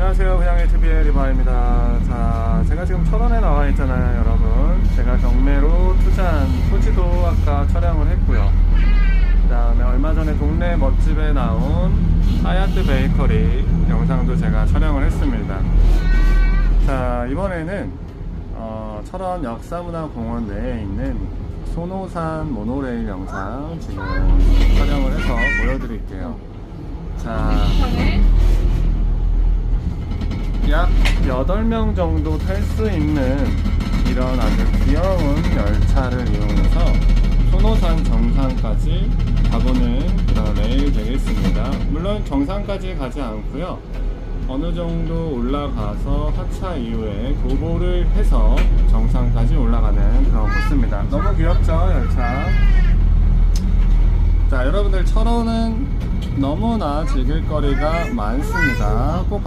안녕하세요. 그냥의 TV의 리바입니다. 자, 제가 지금 철원에 나와 있잖아요, 여러분. 제가 경매로 투자한 토지도 아까 촬영을 했고요. 그 다음에 얼마 전에 동네 멋집에 나온 하얏트 베이커리 영상도 제가 촬영을 했습니다. 자, 이번에는 어, 철원 역사문화공원 내에 있는 소노산 모노레일 영상 지금 촬영을 해서 보여드릴게요. 자, 약 8명 정도 탈 수 있는 이런 아주 귀여운 열차를 이용해서 소노산 정상까지 가보는 그런 레일 되겠습니다. 물론 정상까지 가지 않고요. 어느 정도 올라가서 하차 이후에 도보를 해서 정상까지 올라가는 그런 코스입니다. 너무 귀엽죠, 열차? 자, 여러분들 철원은 너무나 즐길 거리가 많습니다. 꼭